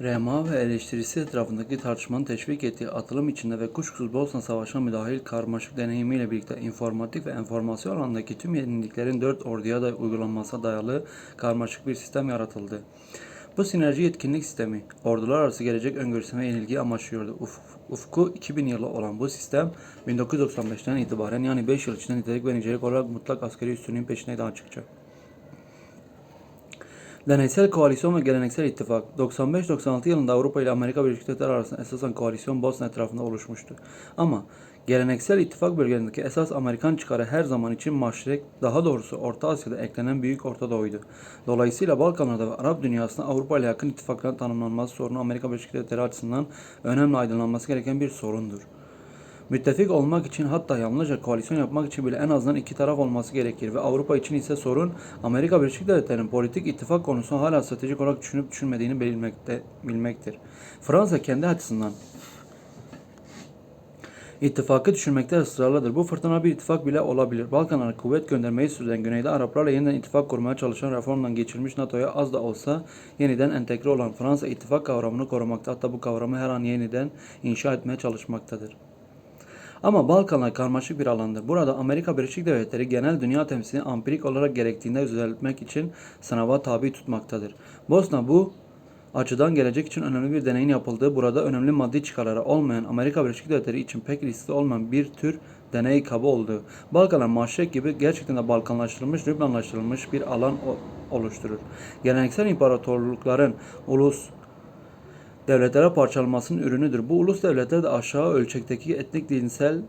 Rema ve eleştirisi etrafındaki tartışmanın teşvik ettiği atılım içinde ve kuşkusuz Bosna Savaşı'na müdahil karmaşık deneyimiyle birlikte informatif ve enformasyon alanındaki tüm yeniliklerin dört orduya da uygulanmasına dayalı karmaşık bir sistem yaratıldı. Bu sinerji yetkinlik sistemi, ordular arası gelecek öngörüsü ve yenilgiyi amaçlıyordu. Uf, ufku 2000 yılı olan bu sistem 1995'ten itibaren yani 5 yıl içinde nitelik ve nicelik olarak mutlak askeri üstünlüğün peşindeydi açıkça. Deneysel koalisyon ve geleneksel ittifak 95-96 yılında Avrupa ile Amerika Birleşik Devletleri arasında esasen koalisyon Bosna etrafında oluşmuştu. Ama geleneksel ittifak bölgelerindeki esas Amerikan çıkarı her zaman için Maşrek, daha doğrusu Orta Asya'da eklenen Büyük Orta Doğu'ydu. Dolayısıyla Balkanlarda ve Arap dünyasında Avrupa ile yakın ittifakların tanımlanması sorunu Amerika Birleşik Devletleri açısından önemli aydınlanması gereken bir sorundur. Müttefik olmak için hatta yalnızca koalisyon yapmak için bile en azından iki taraf olması gerekir ve Avrupa için ise sorun Amerika Birleşik Devletleri'nin politik ittifak konusunu hala stratejik olarak düşünüp düşünmediğini bilmekte, bilmektir. Fransa kendi açısından İttifakı düşünmekte ısrarlıdır. Bu fırtına bir ittifak bile olabilir. Balkanlara kuvvet göndermeyi sürdüren Güneyde Araplarla yeniden ittifak kurmaya çalışan reformdan geçirilmiş NATO'ya az da olsa yeniden entegre olan Fransa ittifak kavramını korumakta hatta bu kavramı her an yeniden inşa etmeye çalışmaktadır. Ama Balkanlar karmaşık bir alandır. Burada Amerika Birleşik Devletleri genel dünya temsilini ampirik olarak gerektiğinde düzeltmek için sınava tabi tutmaktadır. Bosna bu açıdan gelecek için önemli bir deneyin yapıldığı, burada önemli maddi çıkarları olmayan Amerika Birleşik Devletleri için pek riskli olmayan bir tür deney kabı oldu. Balkanlar Maşrek gibi gerçekten de Balkanlaştırılmış, Lübnanlaştırılmış bir alan oluşturur. Geleneksel imparatorlukların ulus devletlere parçalanmasının ürünüdür. Bu ulus devletler de aşağı ölçekteki etnik dinsel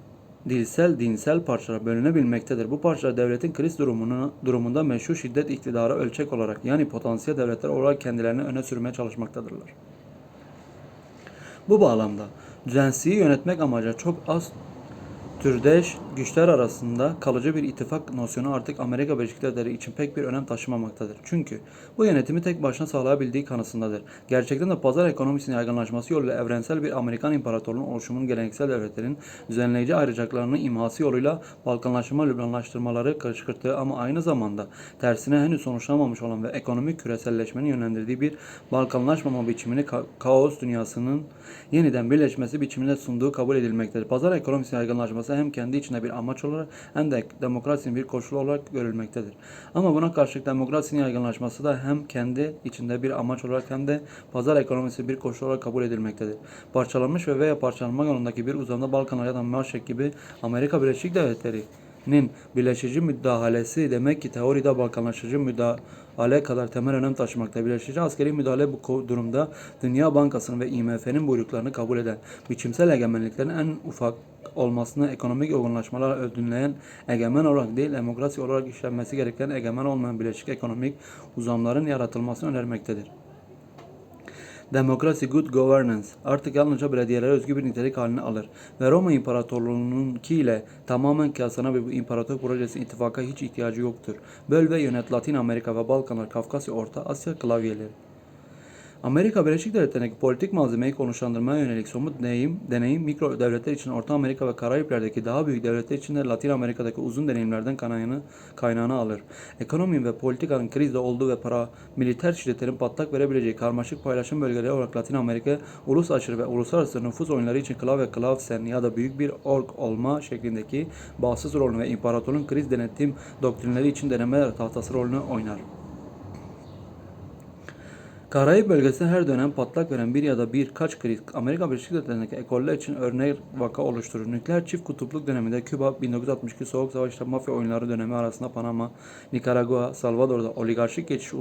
dilsel dinsel parçalara bölünebilmektedir. Bu parçalar devletin kriz durumunu, durumunda meşru şiddet iktidarı ölçek olarak yani potansiyel devletler olarak kendilerini öne sürmeye çalışmaktadırlar. Bu bağlamda düzensizliği yönetmek amacıyla çok az türdeş güçler arasında kalıcı bir ittifak nosyonu artık Amerika Birleşik Devletleri için pek bir önem taşımamaktadır. Çünkü bu yönetimi tek başına sağlayabildiği kanısındadır. Gerçekten de pazar ekonomisinin yaygınlaşması yoluyla evrensel bir Amerikan imparatorluğunun oluşumunun geleneksel devletlerin düzenleyici ayrıcalıklarının imhası yoluyla Balkanlaştırma, Lübnanlaştırmaları kışkırttığı ama aynı zamanda tersine henüz sonuçlanmamış olan ve ekonomik küreselleşmenin yönlendirdiği bir Balkanlaşmama biçimini ka- kaos dünyasının yeniden birleşmesi biçiminde sunduğu kabul edilmektedir. Pazar ekonomisinin yaygınlaşması hem kendi içinde bir amaç olarak hem de demokrasinin bir koşulu olarak görülmektedir. Ama buna karşılık demokrasinin yaygınlaşması da hem kendi içinde bir amaç olarak hem de pazar ekonomisi bir koşul olarak kabul edilmektedir. Parçalanmış ve veya parçalanma yolundaki bir uzamda Balkanlar ya da Maşrek gibi Amerika Birleşik Devletleri nin birleşici müdahalesi demek ki teoride balkanlaşıcı müdahale kadar temel önem taşımakta. Birleşici askeri müdahale bu durumda Dünya Bankası'nın ve IMF'nin buyruklarını kabul eden, biçimsel egemenliklerin en ufak olmasını ekonomik olgunlaşmalar ödünleyen egemen olarak değil demokrasi olarak işlenmesi gereken egemen olmayan birleşik ekonomik uzamların yaratılmasını önermektedir. Demokrasi, good governance artık yalnızca belediyelere özgü bir nitelik halini alır ve Roma İmparatorluğu'nunki ile tamamen kıyaslanan bir imparator projesi ittifaka hiç ihtiyacı yoktur. Böl ve yönet Latin Amerika ve Balkanlar, Kafkasya, Orta Asya klavyeleri. Amerika Birleşik Devletleri'ndeki politik malzemeyi konuşlandırmaya yönelik somut deneyim, deneyim mikro devletler için Orta Amerika ve Karayipler'deki daha büyük devletler için de Latin Amerika'daki uzun deneyimlerden kaynağını, kaynağını alır. Ekonomi ve politikanın krizde olduğu ve para militer şiddetlerin patlak verebileceği karmaşık paylaşım bölgeleri olarak Latin Amerika ulus aşırı ve uluslararası nüfus oyunları için klav ve ya da büyük bir org olma şeklindeki bağımsız rolünü ve imparatorun kriz denetim doktrinleri için denemeler tahtası rolünü oynar. Karayip bölgesinde her dönem patlak veren bir ya da birkaç kriz Amerika Birleşik Devletleri'ndeki ekoller için örnek vaka oluşturur. Nükleer çift kutupluk döneminde Küba, 1962 Soğuk Savaş'ta mafya oyunları dönemi arasında Panama, Nikaragua, Salvador'da oligarşik geçiş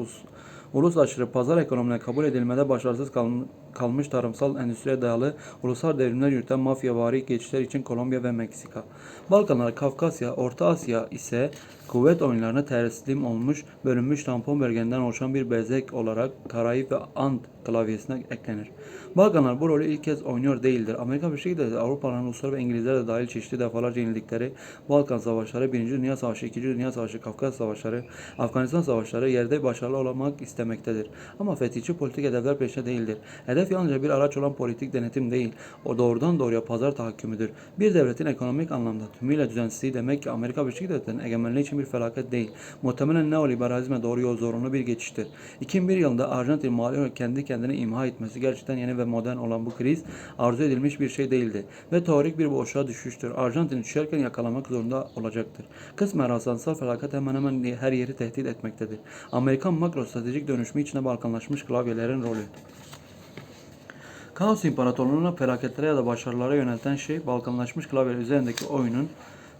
ulus, aşırı pazar ekonomine kabul edilmede başarısız kal- kalmış tarımsal endüstriye dayalı ulusal devrimler yürüten mafyavari geçişler için Kolombiya ve Meksika. Balkanlar, Kafkasya, Orta Asya ise kuvvet oyunlarına teslim olmuş, bölünmüş tampon bölgenden oluşan bir bezek olarak Karayip ve Ant klavyesine eklenir. Balkanlar bu rolü ilk kez oynuyor değildir. Amerika Birleşik Devletleri, Avrupalıların, Ruslar ve İngilizler de dahil çeşitli defalarca yenildikleri Balkan Savaşları, 1. Dünya Savaşı, 2. Dünya Savaşı, Kafkas Savaşları, Afganistan Savaşları yerde başarılı olmak istemektedir. Ama fetihçi politik hedefler peşinde değildir. Hedef yalnızca bir araç olan politik denetim değil, o doğrudan doğruya pazar tahakkümüdür. Bir devletin ekonomik anlamda tümüyle düzensizliği demek ki Amerika Birleşik Devletleri'nin egemenliği için bir felaket değil. Muhtemelen neoliberalizme doğru yol zorunlu bir geçiştir. 2001 yılında Arjantin mali kendi kendini imha etmesi gerçekten yeni ve modern olan bu kriz arzu edilmiş bir şey değildi ve teorik bir boşluğa düşüştür. Arjantin düşerken yakalamak zorunda olacaktır. Kısmen rastlansal felaket hemen hemen her yeri tehdit etmektedir. Amerikan makro stratejik dönüşümü içinde balkanlaşmış klavyelerin rolü. Kaos İmparatorluğu'na felaketlere ya da başarılara yönelten şey Balkanlaşmış klavye üzerindeki oyunun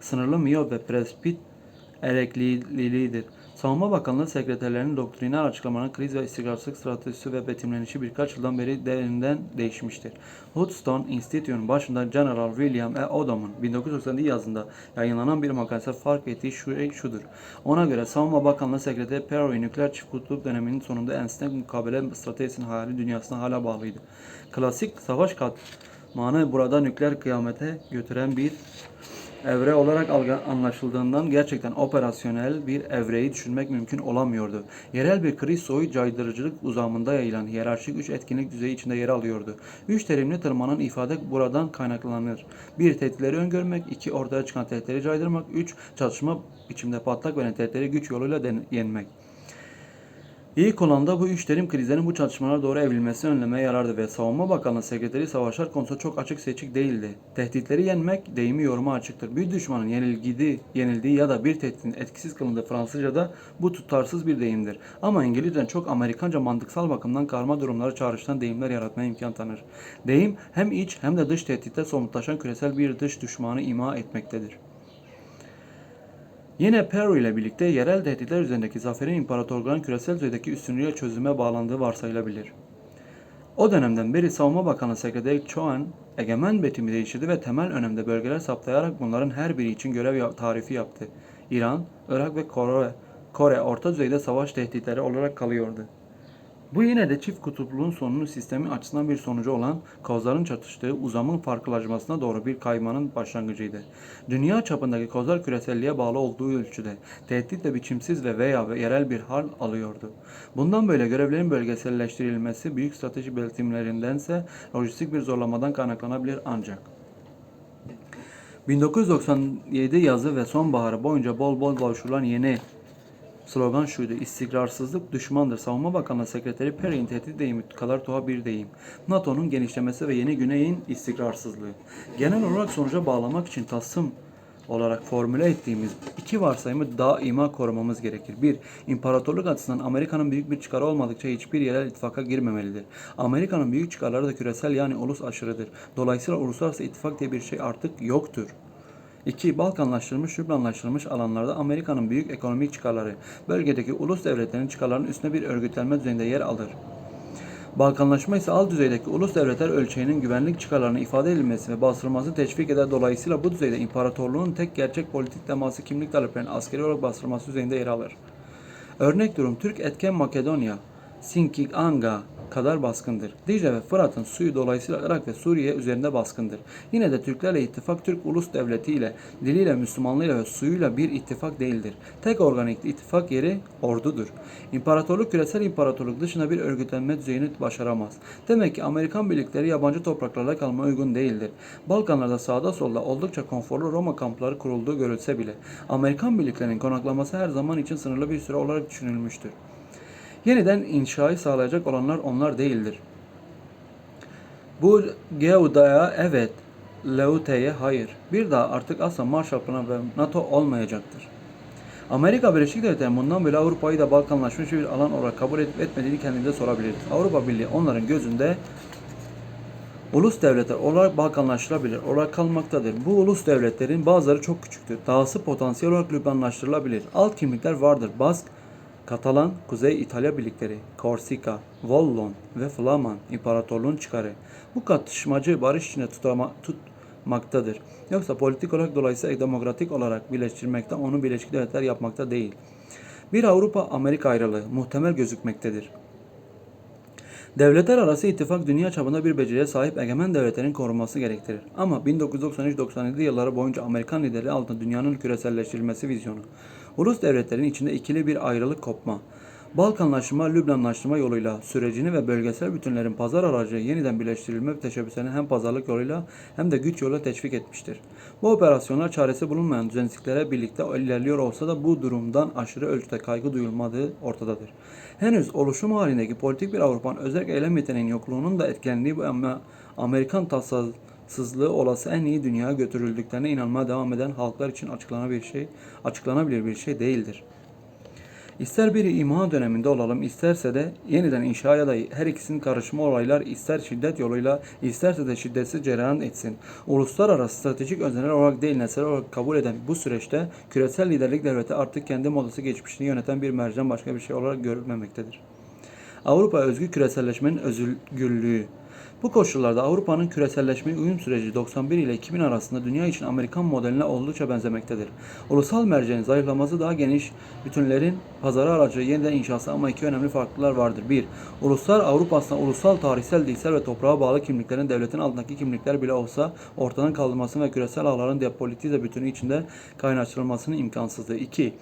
sınırlı miyop ve prespit erekliliğidir. Savunma Bakanlığı sekreterlerinin doktriner açıklamaların kriz ve istikrarsızlık stratejisi ve betimlenişi birkaç yıldan beri derinden değişmiştir. Hoodstone Institute'un başında General William E. Odom'un 1997 yazında yayınlanan bir makalesi fark ettiği şey şudur. Ona göre Savunma Bakanlığı Sekreteri Perry nükleer çift kutup döneminin sonunda ensine mukabele stratejisinin hayali dünyasına hala bağlıydı. Klasik savaş katmanı burada nükleer kıyamete götüren bir evre olarak anlaşıldığından gerçekten operasyonel bir evreyi düşünmek mümkün olamıyordu. Yerel bir kriz soğuk caydırıcılık uzamında yayılan hiyerarşik üç etkinlik düzeyi içinde yer alıyordu. Üç terimli tırmanan ifade buradan kaynaklanır. Bir tehditleri öngörmek, iki ortaya çıkan tehditleri caydırmak, üç çatışma biçimde patlak veren tehditleri güç yoluyla yenmek. İlk olanda bu üç terim krizlerin bu çatışmalara doğru evrilmesini önlemeye yarardı ve Savunma Bakanlığı Sekreteri savaşlar konusunda çok açık seçik değildi. Tehditleri yenmek deyimi yoruma açıktır. Bir düşmanın yenilgidi, yenildiği ya da bir tehditin etkisiz kılındığı Fransızca'da bu tutarsız bir deyimdir. Ama İngilizce'den çok Amerikanca mantıksal bakımdan karma durumları çağrıştıran deyimler yaratmaya imkan tanır. Deyim hem iç hem de dış tehditte somutlaşan küresel bir dış düşmanı ima etmektedir. Yine Perry ile birlikte yerel tehditler üzerindeki zaferin imparatorluğun küresel düzeydeki üstünlüğe çözüme bağlandığı varsayılabilir. O dönemden beri Savunma Bakanı Sekreteri Choan egemen betimi değiştirdi ve temel önemde bölgeler saptayarak bunların her biri için görev tarifi yaptı. İran, Irak ve Kore, Kore orta düzeyde savaş tehditleri olarak kalıyordu. Bu yine de çift kutupluğun sonunu sistemin açısından bir sonucu olan kozların çatıştığı uzamın farklılaşmasına doğru bir kaymanın başlangıcıydı. Dünya çapındaki kozlar küreselliğe bağlı olduğu ölçüde tehditle biçimsiz ve veya ve yerel bir hal alıyordu. Bundan böyle görevlerin bölgeselleştirilmesi büyük strateji belirtimlerindense lojistik bir zorlamadan kaynaklanabilir ancak. 1997 yazı ve sonbaharı boyunca bol bol başvurulan yeni Slogan şuydu. İstikrarsızlık düşmandır. Savunma Bakanlığı Sekreteri Perry'in tehdit deyimi kadar tuhaf bir deyim. NATO'nun genişlemesi ve yeni güneyin istikrarsızlığı. Genel olarak sonuca bağlamak için tasım olarak formüle ettiğimiz iki varsayımı daima korumamız gerekir. 1. İmparatorluk açısından Amerika'nın büyük bir çıkarı olmadıkça hiçbir yerel ittifaka girmemelidir. Amerika'nın büyük çıkarları da küresel yani ulus aşırıdır. Dolayısıyla uluslararası ittifak diye bir şey artık yoktur. 2. Balkanlaştırılmış, Lübnanlaştırılmış alanlarda Amerika'nın büyük ekonomik çıkarları, bölgedeki ulus devletlerin çıkarlarının üstüne bir örgütlenme düzeyinde yer alır. Balkanlaşma ise alt düzeydeki ulus devletler ölçeğinin güvenlik çıkarlarını ifade edilmesi ve bastırılması teşvik eder. Dolayısıyla bu düzeyde imparatorluğun tek gerçek politik teması kimlik taleplerinin askeri olarak bastırılması düzeyinde yer alır. Örnek durum Türk etken Makedonya, Sinkiganga kadar baskındır. Dicle ve Fırat'ın suyu dolayısıyla Irak ve Suriye üzerinde baskındır. Yine de Türklerle ittifak Türk ulus devletiyle, diliyle, Müslümanlığıyla ve suyuyla bir ittifak değildir. Tek organik ittifak yeri ordudur. İmparatorluk küresel imparatorluk dışında bir örgütlenme düzeyini başaramaz. Demek ki Amerikan birlikleri yabancı topraklarda kalmaya uygun değildir. Balkanlarda sağda solda oldukça konforlu Roma kampları kurulduğu görülse bile Amerikan birliklerinin konaklaması her zaman için sınırlı bir süre olarak düşünülmüştür. Yeniden inşayı sağlayacak olanlar onlar değildir. Bu Geuda'ya evet, Leute'ye hayır. Bir daha artık asla Marshall Planı ve NATO olmayacaktır. Amerika Birleşik Devletleri bundan böyle Avrupa'yı da Balkanlaşmış bir alan olarak kabul edip etmediğini kendimize sorabiliriz. Avrupa Birliği onların gözünde ulus devletler olarak Balkanlaştırılabilir, olarak kalmaktadır. Bu ulus devletlerin bazıları çok küçüktür. Dahası potansiyel olarak Lübnanlaştırılabilir. Alt kimlikler vardır. Bask, Katalan, Kuzey İtalya birlikleri, Korsika, Vollon ve Flaman İmparatorluğun çıkarı. Bu katışmacı barış içinde tutama, tutmaktadır. Yoksa politik olarak dolayısıyla demokratik olarak birleştirmekte onu Birleşik Devletler yapmakta değil. Bir Avrupa-Amerika ayrılığı muhtemel gözükmektedir. Devletler arası ittifak dünya çapında bir beceriye sahip egemen devletlerin korunması gerektirir. Ama 1993-97 yılları boyunca Amerikan liderliği altında dünyanın küreselleştirilmesi vizyonu, ulus devletlerin içinde ikili bir ayrılık kopma, Balkanlaşma, Lübnanlaşma yoluyla sürecini ve bölgesel bütünlerin pazar aracı yeniden birleştirilme teşebbüslerini hem pazarlık yoluyla hem de güç yoluyla teşvik etmiştir. Bu operasyonlar çaresi bulunmayan düzensizliklere birlikte ilerliyor olsa da bu durumdan aşırı ölçüde kaygı duyulmadığı ortadadır. Henüz oluşum halindeki politik bir Avrupa'nın özel eylem yeteneğinin yokluğunun da etkenliği bu Amerikan tasasızlığı olası en iyi dünyaya götürüldüklerine inanmaya devam eden halklar için açıklanabilir şey, açıklanabilir bir şey değildir. İster bir imha döneminde olalım, isterse de yeniden inşa ya da her ikisinin karışımı olaylar ister şiddet yoluyla, isterse de şiddetsiz cereyan etsin. Uluslararası stratejik öznel olarak değil nesel olarak kabul eden bu süreçte küresel liderlik devleti artık kendi modası geçmişini yöneten bir mercan başka bir şey olarak görülmemektedir. Avrupa özgü küreselleşmenin özgürlüğü. Bu koşullarda Avrupa'nın küreselleşmeye uyum süreci 91 ile 2000 arasında dünya için Amerikan modeline oldukça benzemektedir. Ulusal merceğin zayıflaması daha geniş bütünlerin pazarı aracı yeniden inşası ama iki önemli farklılıklar vardır. 1. Uluslar Avrupa'sında ulusal, tarihsel, dilsel ve toprağa bağlı kimliklerin devletin altındaki kimlikler bile olsa ortadan kaldırılmasını ve küresel ağların depolitize bütünü içinde kaynaştırılmasının imkansızlığı. 2.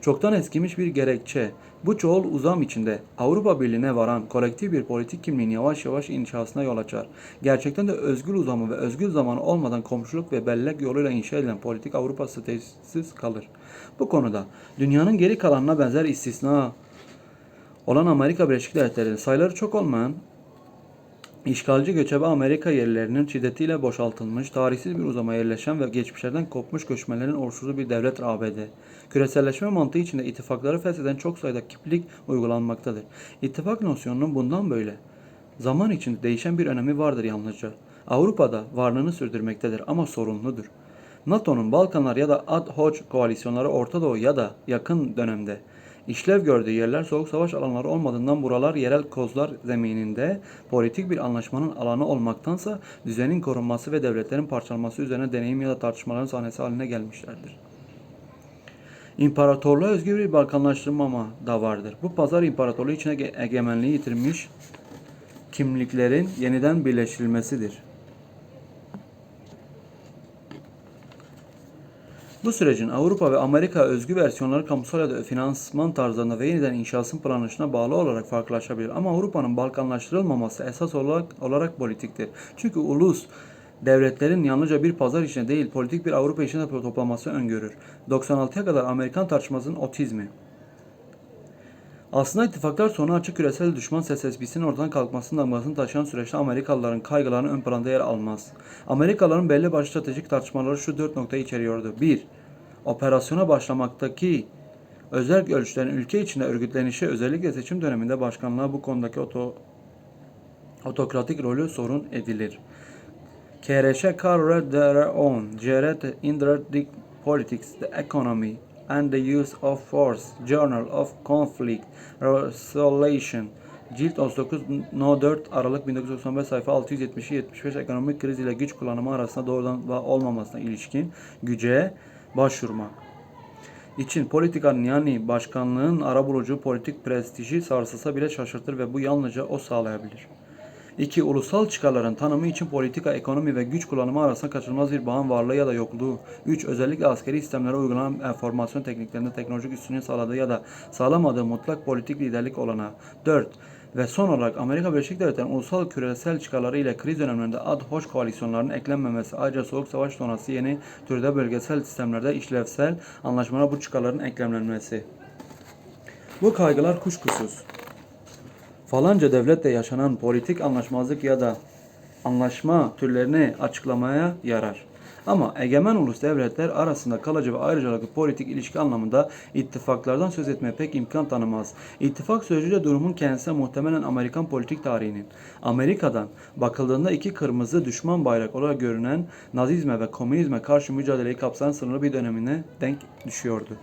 Çoktan eskimiş bir gerekçe. Bu çoğul uzam içinde Avrupa Birliği'ne varan kolektif bir politik kimliğin yavaş yavaş inşasına yol açar. Gerçekten de özgür uzamı ve özgür zamanı olmadan komşuluk ve bellek yoluyla inşa edilen politik Avrupa stratejisiz kalır. Bu konuda dünyanın geri kalanına benzer istisna olan Amerika Birleşik Devletleri'nin sayıları çok olmayan İşgalci göçebe Amerika yerlerinin şiddetiyle boşaltılmış, tarihsiz bir uzama yerleşen ve geçmişlerden kopmuş göçmenlerin oluşturduğu bir devlet ABD. Küreselleşme mantığı içinde ittifakları fesheden çok sayıda kiplik uygulanmaktadır. İttifak nosyonunun bundan böyle zaman içinde değişen bir önemi vardır yalnızca. Avrupa'da varlığını sürdürmektedir ama sorunludur. NATO'nun Balkanlar ya da ad hoc koalisyonları Orta Doğu ya da yakın dönemde işlev gördüğü yerler soğuk savaş alanları olmadığından buralar yerel kozlar zemininde politik bir anlaşmanın alanı olmaktansa düzenin korunması ve devletlerin parçalanması üzerine deneyim ya da tartışmaların sahnesi haline gelmişlerdir. İmparatorluğa özgü bir Balkanlaştırma da vardır. Bu pazar imparatorluğu içine ege- egemenliği yitirmiş kimliklerin yeniden birleştirilmesidir. Bu sürecin Avrupa ve Amerika özgü versiyonları kamusal ya da finansman tarzlarında ve yeniden inşasın planlaşına bağlı olarak farklılaşabilir. Ama Avrupa'nın Balkanlaştırılmaması esas olarak, olarak politiktir. Çünkü ulus devletlerin yalnızca bir pazar içine değil politik bir Avrupa içine toplaması öngörür. 96'ya kadar Amerikan tartışmasının otizmi. Aslında ittifaklar sonu açık küresel düşman SSB'sinin ortadan kalkmasının damgasını taşıyan süreçte Amerikalıların kaygılarının ön planda yer almaz. Amerikalıların belli başlı stratejik tartışmaları şu dört noktayı içeriyordu. 1. Operasyona başlamaktaki özel ölçülerin ülke içinde örgütlenişi özellikle seçim döneminde başkanlığa bu konudaki oto, otokratik rolü sorun edilir. KRŞ Carre their own, Jared Indirect Politics, the Economy and the Use of Force, Journal of Conflict Resolution, Cilt 39 No 4 Aralık 1995 sayfa 670-75 ekonomik kriz ile güç kullanımı arasında doğrudan olmamasına ilişkin güce başvurma için politikanın yani başkanlığın arabulucu politik prestiji sarsılsa bile şaşırtır ve bu yalnızca o sağlayabilir. 2. Ulusal çıkarların tanımı için politika, ekonomi ve güç kullanımı arasında kaçınılmaz bir bağın varlığı ya da yokluğu. 3. Özellikle askeri sistemlere uygulanan enformasyon tekniklerinde teknolojik üstünlüğün sağladığı ya da sağlamadığı mutlak politik liderlik olana. 4. Ve son olarak Amerika Birleşik Devletleri'nin ulusal küresel çıkarları ile kriz dönemlerinde ad hoc koalisyonların eklenmemesi ayrıca soğuk savaş sonrası yeni türde bölgesel sistemlerde işlevsel anlaşmalara bu çıkarların eklemlenmesi. Bu kaygılar kuşkusuz falanca devletle yaşanan politik anlaşmazlık ya da anlaşma türlerini açıklamaya yarar. Ama egemen ulus devletler arasında kalıcı ve ayrıcalıklı politik ilişki anlamında ittifaklardan söz etmeye pek imkan tanımaz. İttifak sözcüğü durumun kendisine muhtemelen Amerikan politik tarihinin Amerika'dan bakıldığında iki kırmızı düşman bayrak olarak görünen Nazizme ve komünizme karşı mücadeleyi kapsayan sınırlı bir dönemine denk düşüyordu.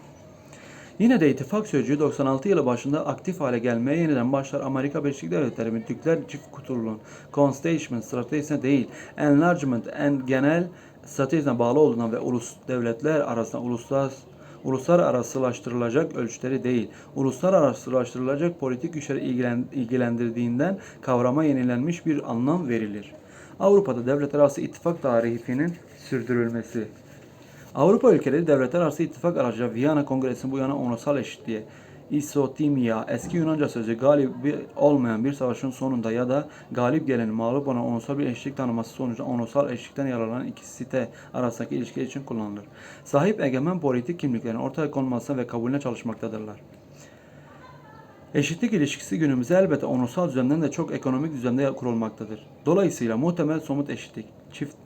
Yine de ittifak sözcüğü 96 yılı başında aktif hale gelmeye yeniden başlar Amerika Birleşik Devletleri Müttükler çift kutuluğun constitution stratejisine değil, enlargement en genel stratejisine bağlı olduğundan ve ulus devletler arasında uluslar uluslararasılaştırılacak ölçüleri değil, uluslararasılaştırılacak politik güçleri ilgilen- ilgilendirdiğinden kavrama yenilenmiş bir anlam verilir. Avrupa'da devletler arası ittifak tarihinin sürdürülmesi. Avrupa ülkeleri devletler arası ittifak aracılığıyla Viyana Kongresi'nin bu yana ulusal eşitliğe, isotimia, eski Yunanca sözü galibi olmayan bir savaşın sonunda ya da galip gelenin mağlup olan onursal bir eşlik tanıması sonucu onursal eşlikten yararlanan iki site arasındaki ilişki için kullanılır. Sahip egemen politik kimliklerin ortaya konmasına ve kabulüne çalışmaktadırlar. Eşitlik ilişkisi günümüzde elbette onursal düzenden de çok ekonomik düzende kurulmaktadır. Dolayısıyla muhtemel somut eşitlik, çift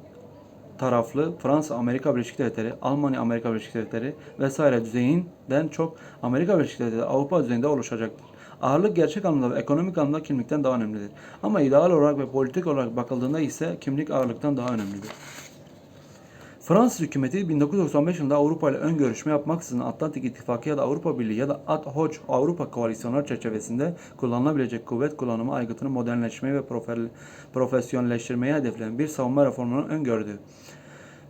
taraflı Fransa, Amerika Birleşik Devletleri, Almanya, Amerika Birleşik Devletleri vesaire düzeyinden çok Amerika Birleşik Devletleri, Avrupa düzeyinde oluşacaktır. Ağırlık gerçek anlamda ve ekonomik anlamda kimlikten daha önemlidir. Ama ideal olarak ve politik olarak bakıldığında ise kimlik ağırlıktan daha önemlidir. Fransız hükümeti 1995 yılında Avrupa ile ön görüşme yapmaksızın Atlantik İttifakı ya da Avrupa Birliği ya da ad hoc Avrupa koalisyonları çerçevesinde kullanılabilecek kuvvet kullanımı aygıtını modernleşmeyi ve profe- profesyonelleştirmeyi hedefleyen bir savunma reformunu öngördü.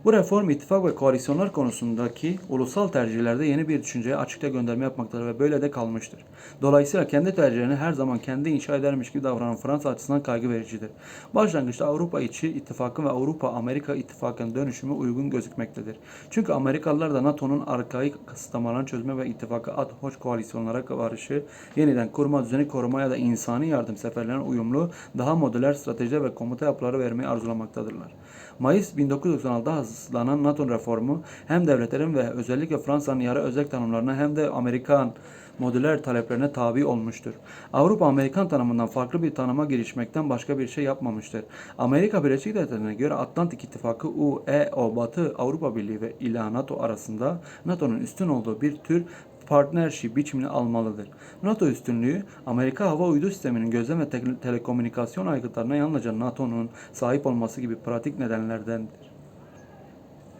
Bu reform ittifak ve koalisyonlar konusundaki ulusal tercihlerde yeni bir düşünceye açıkça gönderme yapmaktadır ve böyle de kalmıştır. Dolayısıyla kendi tercihlerini her zaman kendi inşa edermiş gibi davranan Fransa açısından kaygı vericidir. Başlangıçta Avrupa içi ittifakın ve Avrupa-Amerika ittifakının dönüşümü uygun gözükmektedir. Çünkü Amerikalılar da NATO'nun arkaik kısıtlamalarını çözme ve ittifakı ad hoc koalisyonlara varışı, yeniden kurma, düzeni koruma ya da insani yardım seferlerine uyumlu, daha modüler strateji ve komuta yapıları vermeyi arzulamaktadırlar. Mayıs 1996'da hazırlanan NATO reformu hem devletlerin ve özellikle Fransa'nın yarı özel tanımlarına hem de Amerikan modüler taleplerine tabi olmuştur. Avrupa Amerikan tanımından farklı bir tanıma girişmekten başka bir şey yapmamıştır. Amerika Birleşik Devletleri'ne göre Atlantik İttifakı UEO Batı Avrupa Birliği ve ila NATO arasında NATO'nun üstün olduğu bir tür partnership biçimini almalıdır. NATO üstünlüğü Amerika hava uydu sisteminin gözlem ve te- telekomünikasyon aygıtlarına yalnızca NATO'nun sahip olması gibi pratik nedenlerdendir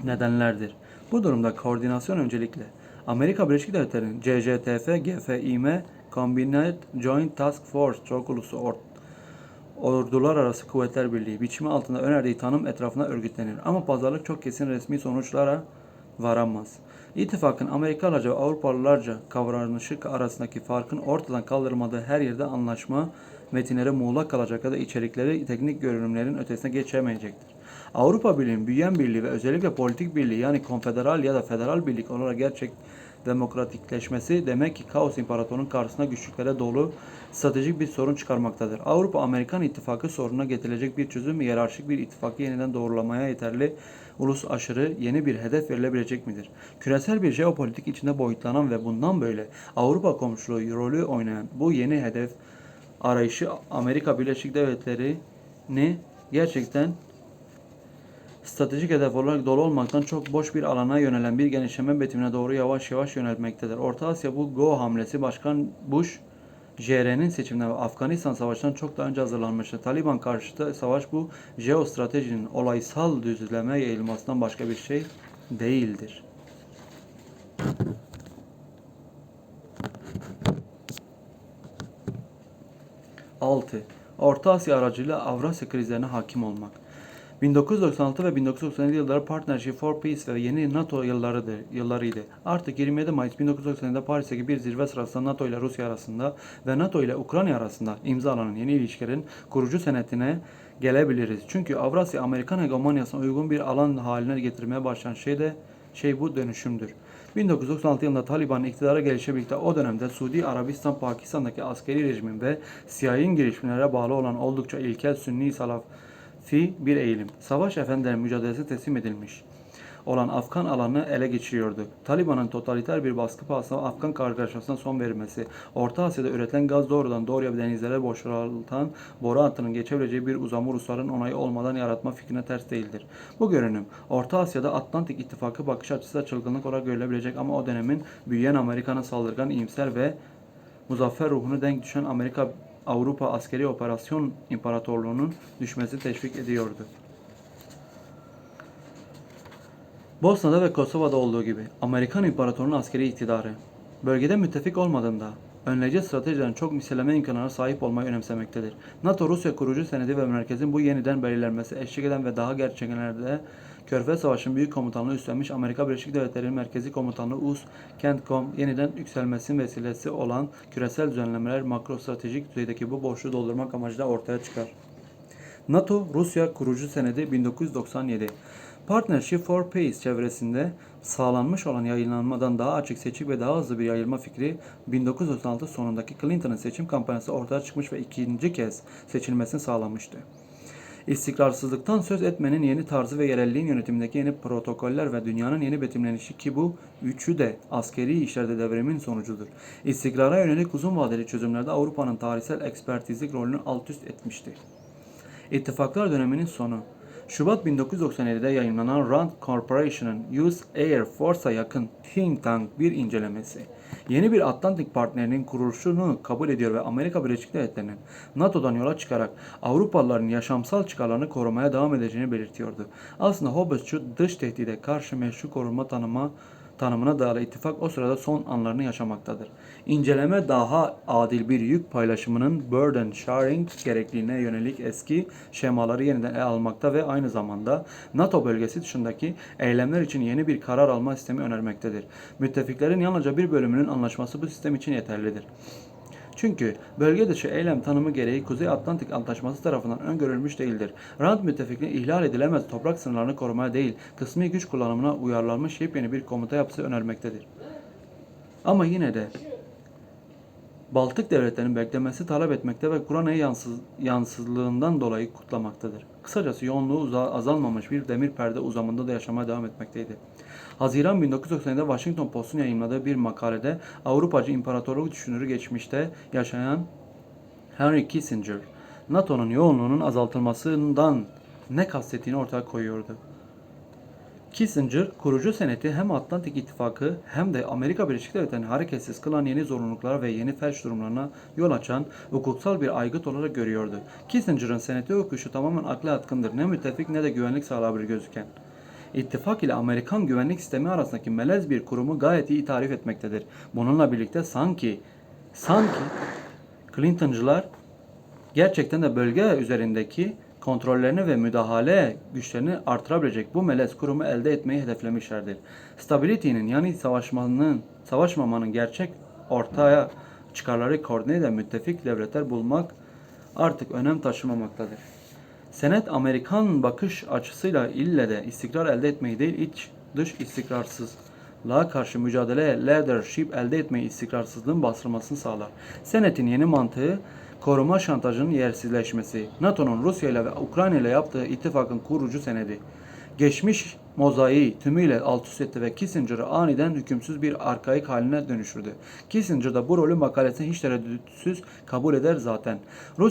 nedenlerdir. Bu durumda koordinasyon öncelikle Amerika Birleşik Devletleri'nin CJTF, GFİM, Combined Joint Task Force çok uluslu or- Ordular Arası Kuvvetler Birliği biçimi altında önerdiği tanım etrafında örgütlenir. Ama pazarlık çok kesin resmi sonuçlara varamaz. İttifakın Amerikalılarca ve Avrupalılarca kavranışı arasındaki farkın ortadan kaldırılmadığı her yerde anlaşma metinleri muğlak kalacak ya da içerikleri teknik görünümlerin ötesine geçemeyecektir. Avrupa Birliği'nin büyüyen birliği ve özellikle politik birliği yani konfederal ya da federal birlik olarak gerçek demokratikleşmesi demek ki kaos imparatorunun karşısına güçlüklere dolu stratejik bir sorun çıkarmaktadır. Avrupa-Amerikan ittifakı sorununa getirilecek bir çözüm hiyerarşik bir ittifakı yeniden doğrulamaya yeterli ulus aşırı yeni bir hedef verilebilecek midir? Küresel bir jeopolitik içinde boyutlanan ve bundan böyle Avrupa komşuluğu rolü oynayan bu yeni hedef arayışı Amerika Birleşik Devletleri'ni gerçekten stratejik hedef olarak dolu olmaktan çok boş bir alana yönelen bir genişleme betimine doğru yavaş yavaş yönelmektedir. Orta Asya bu Go hamlesi Başkan Bush JR'nin seçiminden ve Afganistan Savaşı'ndan çok daha önce hazırlanmıştı. Taliban karşıtı savaş bu jeostratejinin olaysal düzleme yayılmasından başka bir şey değildir. Altı. Orta Asya aracılığıyla Avrasya krizlerine hakim olmak. 1996 ve 1997 yılları Partnership for Peace ve yeni NATO yıllarıdır, yıllarıydı. Artık 27 Mayıs 1997'de Paris'teki bir zirve sırasında NATO ile Rusya arasında ve NATO ile Ukrayna arasında imzalanan yeni ilişkilerin kurucu senetine gelebiliriz. Çünkü Avrasya Amerikan hegemonyasına uygun bir alan haline getirmeye başlayan şey de şey bu dönüşümdür. 1996 yılında Taliban'ın iktidara gelişi birlikte o dönemde Suudi Arabistan, Pakistan'daki askeri rejimin ve CIA'nin girişimlere bağlı olan oldukça ilkel Sünni Salafi bir eğilim. Savaş efendilerin mücadelesi teslim edilmiş olan Afgan alanını ele geçiriyordu. Taliban'ın totaliter bir baskı pahasına Afgan kargaşasına son verilmesi, Orta Asya'da üretilen gaz doğrudan doğruya denizlere boşaltan boru hattının geçebileceği bir uzamı Rusların onayı olmadan yaratma fikrine ters değildir. Bu görünüm, Orta Asya'da Atlantik İttifakı bakış açısı çılgınlık olarak görülebilecek ama o dönemin büyüyen Amerika'nın saldırgan, iyimser ve muzaffer ruhunu denk düşen Amerika Avrupa askeri operasyon imparatorluğunun düşmesi teşvik ediyordu. Bosna'da ve Kosova'da olduğu gibi Amerikan İmparatorluğu'nun askeri iktidarı bölgede müttefik olmadığında önleyici stratejilerin çok misilleme imkanlarına sahip olmayı önemsemektedir. NATO Rusya kurucu senedi ve merkezin bu yeniden belirlenmesi eşlik eden ve daha gerçekçilerde Körfez Savaşı'nın büyük komutanlığı üstlenmiş Amerika Birleşik Devletleri'nin merkezi komutanlığı US, CENTCOM yeniden yükselmesinin vesilesi olan küresel düzenlemeler makro stratejik düzeydeki bu boşluğu doldurmak amacıyla ortaya çıkar. NATO Rusya kurucu senedi 1997. Partnership for Peace çevresinde sağlanmış olan yayınlanmadan daha açık, seçik ve daha hızlı bir yayılma fikri 1996 sonundaki Clinton'ın seçim kampanyası ortaya çıkmış ve ikinci kez seçilmesini sağlamıştı. İstikrarsızlıktan söz etmenin yeni tarzı ve yerelliğin yönetimindeki yeni protokoller ve dünyanın yeni betimlenişi ki bu üçü de askeri işlerde devrimin sonucudur. İstikrara yönelik uzun vadeli çözümlerde Avrupa'nın tarihsel ekspertizlik rolünü alt üst etmişti. İttifaklar döneminin sonu. Şubat 1997'de yayınlanan Rand Corporation'ın US Air Force'a yakın think tank bir incelemesi, yeni bir Atlantik partnerinin kuruluşunu kabul ediyor ve Amerika Birleşik Devletleri'nin NATO'dan yola çıkarak Avrupalıların yaşamsal çıkarlarını korumaya devam edeceğini belirtiyordu. Aslında Hobbesçu dış tehdide karşı meşru korunma tanıma tanımına dayalı ittifak o sırada son anlarını yaşamaktadır. İnceleme daha adil bir yük paylaşımının burden sharing gerekliliğine yönelik eski şemaları yeniden ele almakta ve aynı zamanda NATO bölgesi dışındaki eylemler için yeni bir karar alma sistemi önermektedir. Müttefiklerin yalnızca bir bölümünün anlaşması bu sistem için yeterlidir. Çünkü bölge dışı eylem tanımı gereği Kuzey Atlantik Antlaşması tarafından öngörülmüş değildir. Rand müttefikliği ihlal edilemez toprak sınırlarını korumaya değil, kısmi güç kullanımına uyarlanmış yepyeni bir komuta yapısı önermektedir. Ama yine de Baltık devletlerinin beklemesi talep etmekte ve Kur'an'a yansız, yansızlığından dolayı kutlamaktadır. Kısacası yoğunluğu azalmamış bir demir perde uzamında da yaşamaya devam etmekteydi. Haziran 1997'de Washington Post'un yayınladığı bir makalede Avrupacı imparatorluk düşünürü geçmişte yaşayan Henry Kissinger, NATO'nun yoğunluğunun azaltılmasından ne kastettiğini ortaya koyuyordu. Kissinger, kurucu seneti hem Atlantik İttifakı hem de Amerika Birleşik Devletleri'ni hareketsiz kılan yeni zorunluluklara ve yeni felç durumlarına yol açan hukuksal bir aygıt olarak görüyordu. Kissinger'ın seneti okuyuşu tamamen akla yatkındır. Ne müttefik ne de güvenlik sağlayabilir gözüken. İttifak ile Amerikan güvenlik sistemi arasındaki melez bir kurumu gayet iyi tarif etmektedir. Bununla birlikte sanki, sanki Clinton'cılar gerçekten de bölge üzerindeki kontrollerini ve müdahale güçlerini artırabilecek bu melez kurumu elde etmeyi hedeflemişlerdir. Stability'nin yani savaşmanın, savaşmamanın gerçek ortaya çıkarları koordine eden müttefik devletler bulmak artık önem taşımamaktadır. Senet Amerikan bakış açısıyla ille de istikrar elde etmeyi değil iç dış istikrarsızlığa karşı mücadeleye leadership elde etmeyi istikrarsızlığın bastırmasını sağlar. Senet'in yeni mantığı koruma şantajının yersizleşmesi. NATO'nun Rusya ile ve Ukrayna ile yaptığı ittifakın kurucu senedi. Geçmiş mozaiği tümüyle alt üst etti ve Kissinger'ı aniden hükümsüz bir arkaik haline dönüştürdü. Kissinger da bu rolü makalesini hiç tereddütsüz kabul eder zaten. Rusya